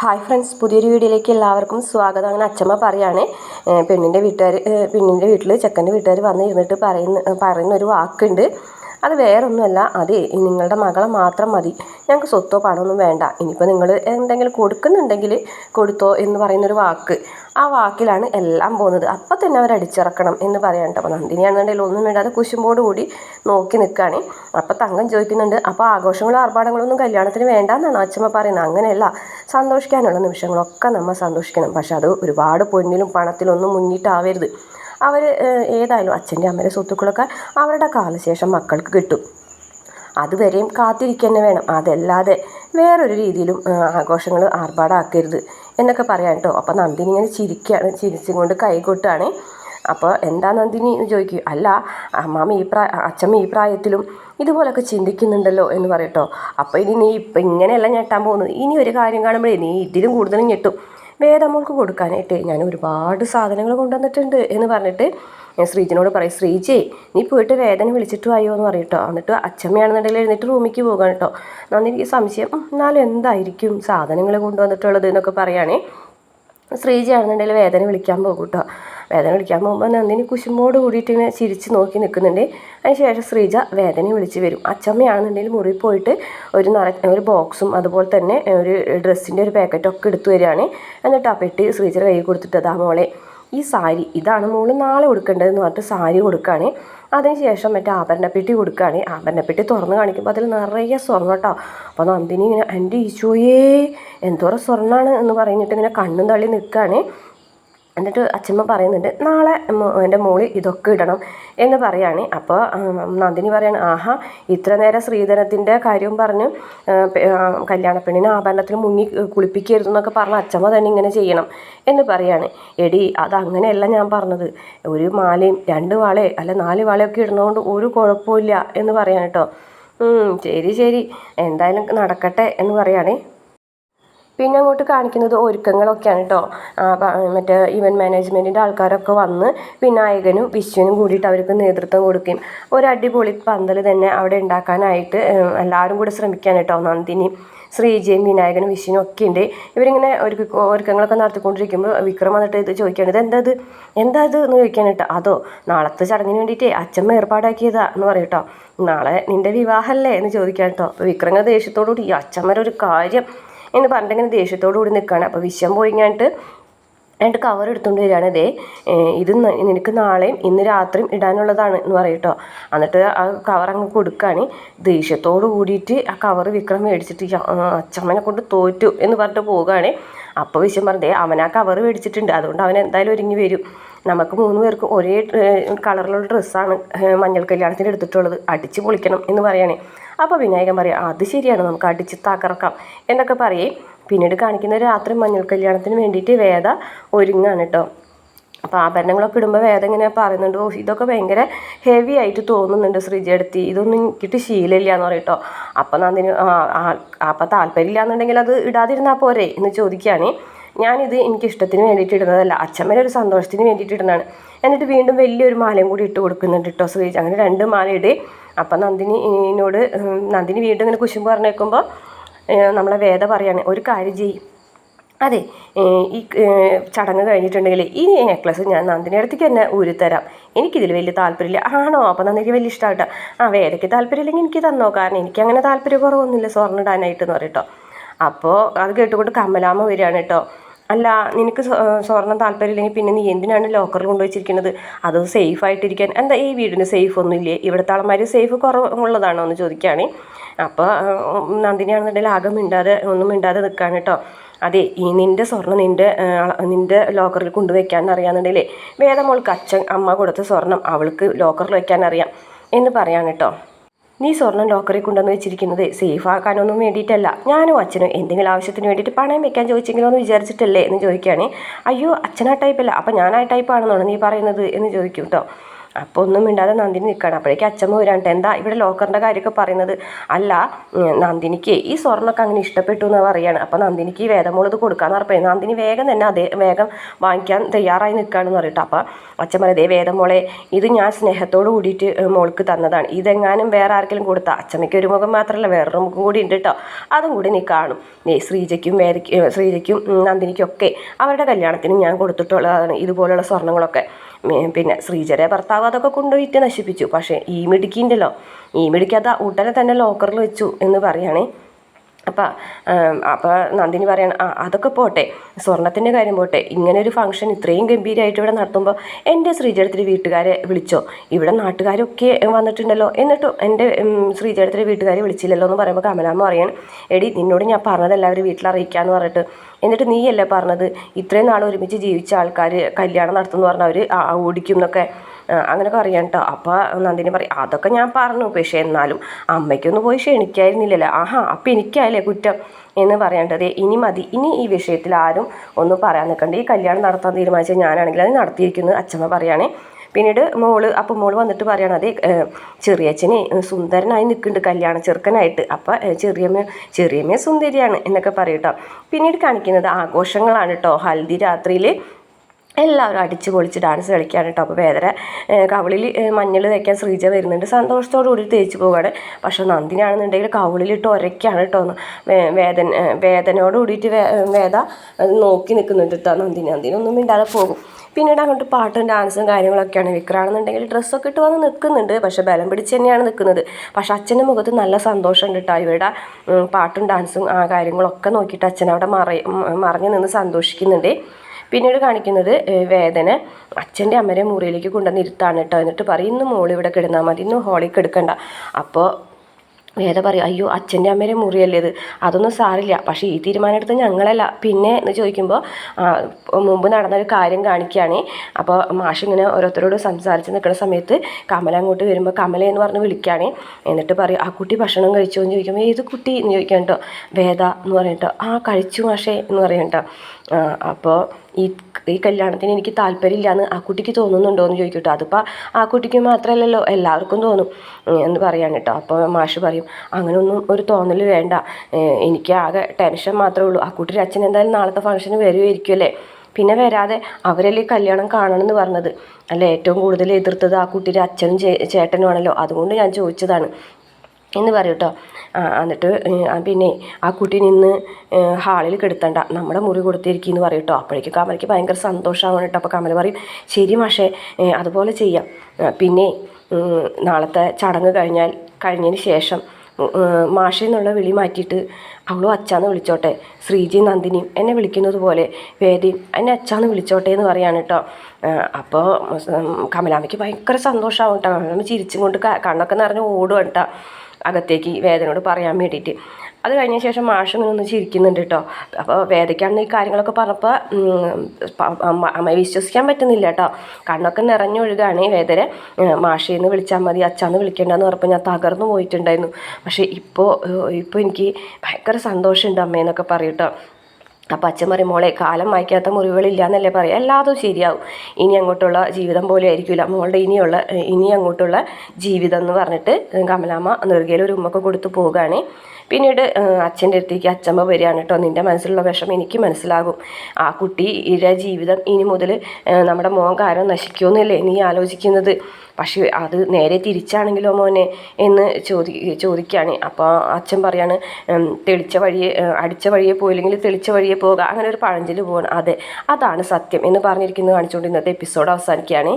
Hi friends പുതിയൊരു വീഡിയോയിലേക്ക് എല്ലാവർക്കും സ്വാഗതം. അങ്ങനെ അച്ഛമ്മ പറയാണ് പെണ്ണിന്റെ വീട്ടുകാർ പെണ്ണിന്റെ വീട്ടിൽ ചെക്കന്റെ വീട്ടുകാർ വന്നിരുന്നിട്ട് പറയുന്ന പറയുന്ന ഒരു വാക്കുണ്ട്. അത് വേറൊന്നുമല്ല. അതെ നിങ്ങളുടെ മകളെ മാത്രം മതി. ഞങ്ങൾക്ക് സ്വത്തോ പണമൊന്നും വേണ്ട. ഇനിയിപ്പോൾ നിങ്ങൾ എന്തെങ്കിലും കൊടുക്കുന്നുണ്ടെങ്കിൽ കൊടുത്തോ എന്ന് പറയുന്നൊരു വാക്ക്. ആ വാക്കിലാണ് എല്ലാം പോകുന്നത്. അപ്പം തന്നെ അവർ അടിച്ചിറക്കണം എന്ന് പറയാനുണ്ട് അപ്പോൾ നന്ദിനിയാണെന്നുണ്ടെങ്കിൽ ഒന്നും വേണ്ടാതെ കുശുമ്പോട് കൂടി നോക്കി നിൽക്കുകയാണ് അപ്പോൾ തങ്കം ചോദിക്കുന്നുണ്ട് അപ്പോൾ ആഘോഷങ്ങളും ആർഭാടങ്ങളൊന്നും കല്യാണത്തിന് വേണ്ട എന്നാണ് അച്ഛമ്മ പറയുന്നത്? അങ്ങനെയല്ല. സന്തോഷിക്കാനുള്ള നിമിഷങ്ങളൊക്കെ നമ്മൾ സന്തോഷിക്കണം. പക്ഷെ അത് ഒരുപാട് പൊന്നിലും പണത്തിലൊന്നും മുന്നിട്ടാവരുത്. അവർ ഏതായാലും അച്ഛന്റെ അമ്മയുടെ സ്വത്തുക്കളൊക്കെ അവരുടെ കാലശേഷം മക്കൾക്ക് കിട്ടും. അതുവരെയും കാത്തിരിക്കുക തന്നെ വേണം. അതല്ലാതെ വേറൊരു രീതിയിലും ആഘോഷങ്ങൾ ആർഭാടാക്കരുത് എന്നൊക്കെ പറയാം കേട്ടോ. അപ്പോൾ നന്ദിനി ഇങ്ങനെ ചിരിക്കുകയാണ് ചിരിച്ചും കൊണ്ട് കൈകൊട്ടാണ് അപ്പോൾ എന്താ നന്ദിനി എന്ന് ചോദിക്കും. അല്ല അമ്മാമ ഈ പ്രായ അച്ഛമ്മ ഈ പ്രായത്തിലും ഇതുപോലൊക്കെ ചിന്തിക്കുന്നുണ്ടല്ലോ എന്ന് പറയട്ടോ അപ്പോൾ ഇനി നീ ഇപ്പം ഇങ്ങനെയല്ല ഞെട്ടാൻ പോകുന്നത്. ഇനി ഒരു കാര്യം കാണുമ്പോഴേ നീ ഇതിലും കൂടുതലും ഞെട്ടും. വേദമോൾക്ക് കൊടുക്കാനായിട്ട് ഞാൻ ഒരുപാട് സാധനങ്ങൾ കൊണ്ടുവന്നിട്ടുണ്ട് എന്ന് പറഞ്ഞിട്ട് ഞാൻ ശ്രീജിനോട് പറയും ശ്രീജി നീ പോയിട്ട് വേദന വിളിച്ചിട്ട് വായോ എന്ന് പറയും കേട്ടോ എന്നിട്ട് അച്ഛമ്മയാണെന്നുണ്ടെങ്കിൽ എഴുന്നിട്ട് റൂമിലേക്ക് പോകാൻ കേട്ടോ എന്നാൽ എനിക്ക് സംശയം എന്നാലും എന്തായിരിക്കും സാധനങ്ങൾ കൊണ്ടുവന്നിട്ടുള്ളത്? എന്നൊക്കെ പറയുകയാണേ ശ്രീജി ആണെന്നുണ്ടെങ്കിൽ വേദന വിളിക്കാൻ പോകും കേട്ടോ വേദന വിളിക്കാൻ പോകുമ്പോൾ നന്ദിനി കുശുമ്പോട് കൂടിയിട്ട് ഇങ്ങനെ ചിരിച്ച് നോക്കി നിൽക്കുന്നുണ്ട് അതിന് ശേഷം ശ്രീജ വേദനയെ വിളിച്ച് വരും. അച്ചമ്മയാണെന്നുണ്ടെങ്കിൽ മുറിയിൽ പോയിട്ട് ഒരു നിറ ഒരു ബോക്സും അതുപോലെ തന്നെ ഒരു ഡ്രസ്സിന്റെ ഒരു പാക്കറ്റൊക്കെ എടുത്തു വരികയാണ്. എന്നിട്ട് ആ പെട്ടി ശ്രീജയുടെ കയ്യിൽ ആ മോളെ ഈ സാരി ഇതാണ് മോൾ നാളെ കൊടുക്കേണ്ടതെന്ന് പറഞ്ഞിട്ട് സാരി കൊടുക്കുകയാണ് അതിനുശേഷം മറ്റേ ആഭരണപ്പെട്ടി കൊടുക്കുകയാണ് ആഭരണപ്പെട്ടി തുറന്ന് കാണിക്കുമ്പോൾ അതിൽ നിറയെ സ്വർണം കേട്ടോ. അപ്പോൾ നന്ദിനി ഇങ്ങനെ എന്റെ ഈശോയേ എന്തോരം സ്വർണമാണ് എന്ന് പറഞ്ഞിട്ട് ഇങ്ങനെ കണ്ണും തള്ളി നിൽക്കുകയാണ്. എന്നിട്ട് അച്ഛമ്മ പറയുന്നുണ്ട് നാളെ എന്റെ മോളിൽ ഇതൊക്കെ ഇടണം എന്ന് പറയാണ്. അപ്പോൾ നന്ദിനി പറയാണ് ആഹാ ഇത്ര നേരം ശ്രീധരത്തിന്റെ കാര്യവും പറഞ്ഞ് കല്യാണപ്പെണ്ണിനെ ആഭരണത്തിൽ മുങ്ങി കുളിപ്പിക്കരുത് എന്നൊക്കെ പറഞ്ഞ അച്ഛമ്മ തന്നെ ഇങ്ങനെ ചെയ്യണം എന്ന് പറയാണ്. എടി അതങ്ങനെയല്ല ഞാൻ പറഞ്ഞത്. ഒരു മാലയും രണ്ട് വാളയോ അല്ല നാല് വാളയൊക്കെ ഇടുന്നതുകൊണ്ട് ഒരു കുഴപ്പമില്ല എന്ന് പറയാൻ കേട്ടോ. ശരി ശരി. എന്തായാലും നടക്കട്ടെ എന്ന് പറയുകയാണേ പിന്നെ അങ്ങോട്ട് കാണിക്കുന്നത് ഒരുക്കങ്ങളൊക്കെയാണ് കേട്ടോ മറ്റേ ഇവന്റ് മാനേജ്മെന്റിന്റെ ആൾക്കാരൊക്കെ വന്ന് വിനായകനും വിശ്വനും കൂടിയിട്ട് അവർക്ക് നേതൃത്വം കൊടുക്കുകയും. ഒരു അടിപൊളി പന്തൽ തന്നെ അവിടെ ഉണ്ടാക്കാനായിട്ട് എല്ലാവരും കൂടെ ശ്രമിക്കാൻ കേട്ടോ നന്ദിനി ശ്രീജയും വിനായകനും വിശ്വനും ഒക്കെ ഉണ്ട്. ഇവരിങ്ങനെ ഒരു ഒരുക്കങ്ങളൊക്കെ നടത്തിക്കൊണ്ടിരിക്കുമ്പോൾ വിക്രം വന്നിട്ട് ഇത് ചോദിക്കുകയാണ് ഇത് എന്താ ഇത്? എന്താ ഇത്? എന്ന് ചോദിക്കാൻ കേട്ടോ അതോ നാളത്തെ ചടങ്ങിന് വേണ്ടിയിട്ട് അച്ഛൻ ഏർപ്പാടാക്കിയതാ എന്ന് പറയും കേട്ടോ നാളെ നിന്റെ വിവാഹമല്ലേ എന്ന് ചോദിക്കാൻ കേട്ടോ അപ്പോൾ വിക്രമ ദേഷ്യത്തോടു കൂടി ഈ ഒരു കാര്യം എന്ന് പറഞ്ഞിട്ട് ഇങ്ങനെ ദേഷ്യത്തോടു കൂടി നിൽക്കുകയാണ് അപ്പോൾ വിശ്വം പോയി കഴിഞ്ഞിട്ട് രണ്ട് കവർ എടുത്തുകൊണ്ട് വരികയാണ്. ഇത് എനിക്ക് നിനക്ക് നാളെയും ഇന്ന് രാത്രിയും ഇടാനുള്ളതാണ് എന്ന് പറയട്ടോ എന്നിട്ട് ആ കവർ അങ്ങ് കൊടുക്കുകയാണ് ദേഷ്യത്തോട് കൂടിയിട്ട് ആ കവർ വിക്രം മേടിച്ചിട്ട് അച്ചമ്മനെ കൊണ്ട് തോറ്റു എന്ന് പറഞ്ഞിട്ട് പോവുകയാണ്. അപ്പോൾ വിശ്വം പറഞ്ഞേ അവൻ ആ കവർ മേടിച്ചിട്ടുണ്ട്. അതുകൊണ്ട് അവൻ എന്തായാലും ഒരുങ്ങി വരും. നമുക്ക് മൂന്ന് പേർക്കും ഒരേ കളറിലുള്ള ഡ്രസ്സാണ് മഞ്ഞൾ കല്യാണത്തിന് എടുത്തിട്ടുള്ളത്. അടിച്ച് പൊളിക്കണം എന്ന് പറയണേ. അപ്പോൾ വിനായകൻ പറയും അത് ശരിയാണ് നമുക്ക് അടിച്ച് തകർക്കാം എന്നൊക്കെ പറയേ. പിന്നീട് കാണിക്കുന്ന രാത്രി മഞ്ഞൾ കല്യാണത്തിന് വേണ്ടിയിട്ട് വേദ ഒരുങ്ങാണ് കേട്ടോ അപ്പോൾ ആഭരണങ്ങളൊക്കെ ഇടുമ്പോൾ വേദം ഇങ്ങനെ പറയുന്നുണ്ട് ഓ ഇതൊക്കെ ഭയങ്കര ഹെവി ആയിട്ട് തോന്നുന്നുണ്ട് ശ്രീജടുത്തി ഇതൊന്നും എനിക്കിട്ട് ശീലമില്ല എന്ന് പറയും കേട്ടോ അപ്പം നന്ദിന് അപ്പം താല്പര്യമില്ല എന്നുണ്ടെങ്കിൽ അത് ഇടാതിരുന്നാൽ പോരെ എന്ന് ചോദിക്കുകയാണ് ഞാനിത് എനിക്ക് ഇഷ്ടത്തിന് വേണ്ടിയിട്ട് ഇടുന്നതല്ല അച്ഛമ്മേന്റെ ഒരു സന്തോഷത്തിന് വേണ്ടിയിട്ട് ഇടുന്നതാണ്. എന്നിട്ട് വീണ്ടും വലിയൊരു മാലയും കൂടി ഇട്ട് കൊടുക്കുന്നുണ്ട് കേട്ടോ സുഖിച്ച് അങ്ങനെ രണ്ട് മാല ഇടേ അപ്പം നന്ദിനിനോട് നന്ദിനി വീണ്ടും ഇങ്ങനെ കുശുമ്പ് പറഞ്ഞേക്കുമ്പോൾ നമ്മളെ വേദ പറയാണ് ഒരു കാര്യം ചെയ്യും. അതെ ഈ ചടങ്ങ് കഴിഞ്ഞിട്ടുണ്ടെങ്കിൽ ഈ നെക്ലസ് ഞാൻ നന്ദിനി അടുത്തേക്ക് തന്നെ ഊരിത്തരാം എനിക്കിതിൽ വലിയ താല്പര്യമില്ല. ആണോ? അപ്പോൾ നന്ദിക്ക് വലിയ ഇഷ്ടമായിട്ടോ ആ വേദയ്ക്ക് താല്പര്യമില്ലെങ്കിൽ എനിക്ക് തന്നോ? കാരണം എനിക്ക് അങ്ങനെ താല്പര്യം കുറവൊന്നുമില്ല സ്വർണം ഇടാനായിട്ട് എന്ന് പറയട്ടോ അപ്പോൾ അത് കേട്ടുകൊണ്ട് കമലാമ്മ വരികയാണ് കേട്ടോ അല്ല നിനക്ക് സ്വർണം താല്പര്യമില്ലെങ്കിൽ പിന്നെ നീ എന്തിനാണ് ലോക്കറിൽ കൊണ്ടുവച്ചിരിക്കുന്നത്? അത് സേഫ് ആയിട്ടിരിക്കാൻ. എന്താ ഈ വീടിന് സേഫ് ഒന്നുമില്ലേ? ഇവിടുത്തെ ആളന്മാർ സേഫ് കുറവുള്ളതാണോ എന്ന് ചോദിക്കുകയാണ്. അപ്പോൾ നന്ദിനിയാണെന്നുണ്ടെങ്കിൽ ആകെ മിണ്ടാതെ ഒന്നും മിണ്ടാതെ നിൽക്കുകയാണ് കേട്ടോ. അതെ ഈ നിന്റെ സ്വർണം നിന്റെ നിന്റെ ലോക്കറിൽ കൊണ്ടുവയ്ക്കാൻ അറിയാമെന്നുണ്ടെങ്കിലേ വേദമോൾക്ക് അച്ഛൻ അമ്മ കൊടുത്ത സ്വർണം അവൾക്ക് ലോക്കറിൽ വയ്ക്കാൻ അറിയാം എന്ന് പറയാൻ കേട്ടോ. നീ സ്വർണം ലോക്കറിൽ കൊണ്ടുവന്ന് വെച്ചിരിക്കുന്നത് സേഫ് ആക്കാനൊന്നും വേണ്ടിയിട്ടല്ല. ഞാനും അച്ഛനും എന്തെങ്കിലും ആവശ്യത്തിന് വേണ്ടിയിട്ട് പണയം വെക്കാൻ ചോദിച്ചെങ്കിലും ഒന്ന് വിചാരിച്ചിട്ടല്ലേ എന്ന് ചോദിക്കുകയാണ്. അയ്യോ അച്ഛനാ ടൈപ്പല്ല അപ്പം ഞാൻ ആ ടൈപ്പാണെന്നാണ് നീ പറയുന്നത് എന്ന് ചോദിക്കും കേട്ടോ അപ്പോൾ ഒന്നും മിണ്ടാതെ നന്ദിനി നിൽക്കണം അപ്പോഴേക്കും അച്ഛമ്മ വരാണ്ട് എന്താ ഇവിടെ ലോക്കറിന്റെ കാര്യമൊക്കെ പറയുന്നത്? അല്ല നന്ദിനിക്ക് ഈ സ്വർണമൊക്കെ അങ്ങനെ ഇഷ്ടപ്പെട്ടു എന്ന് പറയാണ് അപ്പോൾ നന്ദിനിക്ക് ഈ വേദമോൾ ഇത് കൊടുക്കാന്ന് പറഞ്ഞപ്പോൾ നന്ദിനി വേഗം തന്നെ അതേ വേഗം വാങ്ങിക്കാൻ തയ്യാറായി നിൽക്കുകയാണെന്ന് പറയട്ടെ അപ്പോൾ അച്ഛൻ പറയും ദേ വേദമോളെ ഇത് ഞാൻ സ്നേഹത്തോട് കൂടിയിട്ട് മോൾക്ക് തന്നതാണ്. ഇതെങ്ങാനും വേറെ ആർക്കെങ്കിലും കൊടുത്താൽ അച്ഛമ്മയ്ക്ക് ഒരു മുഖം മാത്രമല്ല വേറൊരു മുഖം കൂടി ഉണ്ട് കേട്ടോ അതും കൂടി നീ കാണും. ഈ ശ്രീജയ്ക്കും വേദയ്ക്ക് ശ്രീജയ്ക്കും നന്ദിനിക്കും ഒക്കെ അവരുടെ കല്യാണത്തിന് ഞാൻ കൊടുത്തിട്ടുള്ളതാണ് ഇതുപോലുള്ള സ്വർണങ്ങളൊക്കെ. പിന്നെ ശ്രീജരെ ഭർത്താവ് അതൊക്കെ കൊണ്ടുപോയിട്ട് നശിപ്പിച്ചു. പക്ഷേ ഈ മിടുക്കിന്റെലോ ഈ മിടുക്കി അത് ഉടനെ തന്നെ ലോക്കറിൽ വെച്ചു എന്ന് പറയുകയാണേ. അപ്പം അപ്പോൾ നന്ദിനി പറയാണ് ആ അതൊക്കെ പോട്ടെ. സ്വർണത്തിന്റെ കാര്യം പോട്ടെ. ഇങ്ങനെ ഒരു ഫംഗ്ഷൻ ഇത്രയും ഗംഭീരമായിട്ട് ഇവിടെ നടത്തുമ്പോൾ എന്റെ ശ്രീജടത്തിന്റെ വീട്ടുകാരെ വിളിച്ചോ? ഇവിടെ നാട്ടുകാരൊക്കെ വന്നിട്ടുണ്ടല്ലോ. എന്നിട്ടും എന്റെ ശ്രീജടത്തിന്റെ വീട്ടുകാരെ വിളിച്ചില്ലല്ലോ എന്ന് പറയുമ്പോൾ കമലാമ്മ പറയാണ് എടി നിന്നോട് ഞാൻ പറഞ്ഞത് എല്ലാവരും വീട്ടിൽ അറിയിക്കാമെന്ന് പറഞ്ഞിട്ട്. എന്നിട്ട് നീയല്ലേ പറഞ്ഞത്? ഇത്രയും നാൾ ഒരുമിച്ച് ജീവിച്ച ആൾക്കാർ കല്യാണം നടത്തുമെന്ന് പറഞ്ഞാൽ അവർ ഓടിക്കും എന്നൊക്കെ. അങ്ങനെയൊക്കെ അറിയാം കേട്ടോ അപ്പോൾ നന്ദിനി പറയും അതൊക്കെ ഞാൻ പറഞ്ഞു. പക്ഷേ എന്നാലും അമ്മയ്ക്കൊന്നും പോയി ക്ഷണിക്കായിരുന്നില്ലല്ലോ. ആഹാ അപ്പം എനിക്കായല്ലേ കുറ്റം? എന്ന് പറയേണ്ടത് ഇനി മതി. ഇനി ഈ വിഷയത്തിൽ ആരും ഒന്നും പറയാൻ നിൽക്കണ്ട. ഈ കല്യാണം നടത്താൻ തീരുമാനിച്ച ഞാനാണെങ്കിൽ അത് നടത്തിയിരിക്കുന്നത് അച്ഛമ്മ പറയുകയാണേ പിന്നീട് മോൾ അപ്പം മോൾ വന്നിട്ട് പറയണം അതെ ചെറിയച്ഛനെ സുന്ദരനായി നിൽക്കുന്നുണ്ട്. കല്യാണ ചെറുക്കനായിട്ട്. അപ്പം ചെറിയമ്മ ചെറിയമ്മ സുന്ദരിയാണ് എന്നൊക്കെ പറയും പറയട്ടോ പിന്നീട് കാണിക്കുന്നത് ആഘോഷങ്ങളാണ് കേട്ടോ ഹൽദി രാത്രിയിൽ എല്ലാവരും അടിച്ച് പൊളിച്ച് ഡാൻസ് കളിക്കുകയാണ് കേട്ടോ അപ്പോൾ വേദന കവിളിൽ മഞ്ഞൾ തേക്കാൻ ശ്രീജ വരുന്നുണ്ട്. സന്തോഷത്തോടു കൂടി തേച്ച് പോവുകയാണ് പക്ഷെ നന്ദിനാണെന്നുണ്ടെങ്കിൽ കവിളിലിട്ട് ഒരയ്ക്കാണ് കേട്ടോ വേദന വേദനയോട് കൂടിയിട്ട് വേദ നോക്കി നിൽക്കുന്നുണ്ട് കേട്ടോ നന്ദിനി നന്ദിനൊന്നും മിണ്ടാതെ പോകും. പിന്നീട് അങ്ങോട്ട് പാട്ടും ഡാൻസും കാര്യങ്ങളൊക്കെയാണ്. വിക്രാണെന്നുണ്ടെങ്കിൽ ഡ്രസ്സൊക്കെ ഇട്ട് വന്ന് നിൽക്കുന്നുണ്ട്. പക്ഷേ ബലം പിടിച്ച് തന്നെയാണ് നിൽക്കുന്നത്. പക്ഷെ അച്ഛന്റെ മുഖത്ത് നല്ല സന്തോഷമുണ്ട് കേട്ടോ ഇവിടെ പാട്ടും ഡാൻസും ആ കാര്യങ്ങളൊക്കെ നോക്കിയിട്ട് അച്ഛൻ അവിടെ മറ മറഞ്ഞു നിന്ന് സന്തോഷിക്കുന്നുണ്ട്. പിന്നീട് കാണിക്കുന്നത് വേദന. അച്ഛന്റെ അമ്മരെ മുറിയിലേക്ക് കൊണ്ടുവന്ന് ഇരുത്താണ് കേട്ടോ എന്നിട്ട് പറയും ഇന്ന് മോൾ ഇവിടെ കിടന്നാൽ മതി ഇന്ന് ഹോളിൽ കിടക്കണ്ട. അപ്പോൾ വേദ പറയും അയ്യോ അച്ഛന്റെ അമ്മേരെ മുറിയല്ലേ ഇത്? അതൊന്നും സാറില്ല പക്ഷേ ഈ തീരുമാനം എടുത്ത് ഞങ്ങളല്ല. പിന്നെ എന്ന് ചോദിക്കുമ്പോൾ മുമ്പ് നടന്നൊരു കാര്യം കാണിക്കുകയാണ് അപ്പോൾ മാഷ് ഇങ്ങനെ ഓരോരുത്തരോട് സംസാരിച്ച് നിൽക്കുന്ന സമയത്ത് കമല അങ്ങോട്ട് വരുമ്പോൾ കമല എന്ന് പറഞ്ഞ് വിളിക്കുകയാണ് എന്നിട്ട് പറയും ആ കുട്ടി ഭക്ഷണം കഴിച്ചോ? എന്ന് ചോദിക്കുമ്പോൾ ഏത് കുട്ടി? എന്ന് ചോദിക്കാം കേട്ടോ വേദ എന്ന് പറയട്ടോ ആ കഴിച്ചു മാഷേ എന്ന് പറയും കേട്ടോ അപ്പോൾ ഈ ഈ കല്യാണത്തിന് എനിക്ക് താല്പര്യമില്ല എന്ന് ആ കുട്ടിക്ക് തോന്നുന്നുണ്ടോ എന്ന് ചോദിക്കും കേട്ടോ അതിപ്പോൾ ആ കുട്ടിക്ക് മാത്രമല്ലല്ലോ എല്ലാവർക്കും തോന്നും എന്ന് പറയാണ് കേട്ടോ. അപ്പോൾ മാഷ് പറയും അങ്ങനെയൊന്നും ഒരു തോന്നൽ വേണ്ട. എനിക്ക് ആകെ ടെൻഷൻ മാത്രമേ ഉള്ളൂ. ആ കുട്ടിയുടെ അച്ഛൻ എന്തായാലും നാളത്തെ ഫംഗ്ഷന് വരുമായിരിക്കുമല്ലേ പിന്നെ വരാതെ അവരല്ലേ കല്യാണം കാണണം എന്ന് പറഞ്ഞത്. അല്ല ഏറ്റവും കൂടുതൽ എതിർത്തത് ആ കുട്ടിയുടെ അച്ഛനും ചേട്ടനുമാണല്ലോ. അതുകൊണ്ട് ഞാൻ ചോദിച്ചതാണ്. എന്ന് പറയൂട്ടോ എന്നിട്ട് പിന്നെ ആ കുട്ടി നിന്ന് ഹാളിൽ കെടുത്തണ്ട. നമ്മുടെ മുറി കൊടുത്തിരിക്കുന്നു പറയും കേട്ടോ അപ്പോഴേക്കും കമലയ്ക്ക് ഭയങ്കര സന്തോഷമാവണം കേട്ടോ അപ്പോൾ കമല പറയും ശരി മാഷേ അതുപോലെ ചെയ്യാം. പിന്നെ നാളത്തെ ചടങ്ങ് കഴിഞ്ഞാൽ കഴിഞ്ഞതിന് ശേഷം മാഷ എന്നുള്ള വിളി മാറ്റിയിട്ട് അവളും അച്ചാന്ന് വിളിച്ചോട്ടെ. ശ്രീജി നന്ദിനിയും എന്നെ വിളിക്കുന്നത് പോലെ വേദിയും എന്നെ അച്ചാന്ന് വിളിച്ചോട്ടെ എന്ന് പറയാണ് കേട്ടോ അപ്പോൾ കമലാമ്മയ്ക്ക് ഭയങ്കര സന്തോഷമാവും കേട്ടോ കമലാമ്മ ചിരിച്ചും കൊണ്ട് കണ്ണൊക്കെ നിറഞ്ഞ് ഓടും കേട്ടോ അകത്തേക്ക് വേദനയോട് പറയാൻ വേണ്ടിയിട്ട്. അത് കഴിഞ്ഞ ശേഷം മാഷ് ഇങ്ങനെ ഒന്ന് ചിരിക്കുന്നുണ്ട് കേട്ടോ അപ്പോൾ വേദയ്ക്കാണെന്ന് ഈ കാര്യങ്ങളൊക്കെ പറഞ്ഞപ്പോൾ അമ്മയെ വിശ്വസിക്കാൻ പറ്റുന്നില്ല കേട്ടോ കണ്ണൊക്കെ നിറഞ്ഞൊഴുകാണ് വേദരെ മാഷേന്ന് വിളിച്ചാൽ മതി അച്ചാന്ന് വിളിക്കേണ്ടെന്ന് പറഞ്ഞപ്പോൾ ഞാൻ തകർന്നു പോയിട്ടുണ്ടായിരുന്നു. പക്ഷേ ഇപ്പോൾ ഇപ്പോൾ എനിക്ക് ഭയങ്കര സന്തോഷമുണ്ട് അമ്മയെന്നൊക്കെ പറയും കേട്ടോ അപ്പം അച്ഛൻ പറയും മോളെ കാലം മായ്ക്കാത്ത മുറിവുകളില്ല എന്നല്ലേ പറയാം. എല്ലാതും ശരിയാവും. ഇനി അങ്ങോട്ടുള്ള ജീവിതം പോലെ ആയിരിക്കില്ല മോളുടെ ഇനിയുള്ള ഇനി അങ്ങോട്ടുള്ള ജീവിതം എന്ന് പറഞ്ഞിട്ട് കമലാമ്മ നെറുകയിൽ ഒരു ഉമ്മൊക്കെ കൊടുത്തു പോവുകയാണ്. പിന്നീട് അച്ഛന്റെ അടുത്തേക്ക് അച്ഛമ്മ വരികയാണ് കേട്ടോ. നിന്റെ മനസ്സിലുള്ള വിഷമം എനിക്ക് മനസ്സിലാകും. ആ കുട്ടി കുട്ടിയുടെ ജീവിതം ഇനി മുതൽ നമ്മുടെ മോൻ കാരം നശിക്കുമെന്നല്ലേ നീ ആലോചിക്കുന്നത്? പക്ഷേ അത് നേരെ തിരിച്ചാണെങ്കിലോ മോനെ എന്ന് ചോദി ചോദിക്കുകയാണ്. അപ്പോൾ അച്ഛൻ പറയാണ് തെളിച്ച വഴിയെ അടിച്ച വഴിയെ പോയില്ലെങ്കിൽ തെളിച്ച വഴിയെ പോകുക അങ്ങനെ ഒരു പഴഞ്ചൽ പോകണം അതെ അതാണ് സത്യം എന്ന് പറഞ്ഞിരിക്കുന്നത് കാണിച്ചുകൊണ്ട് ഇന്നത്തെ എപ്പിസോഡ് അവസാനിക്കുകയാണ്.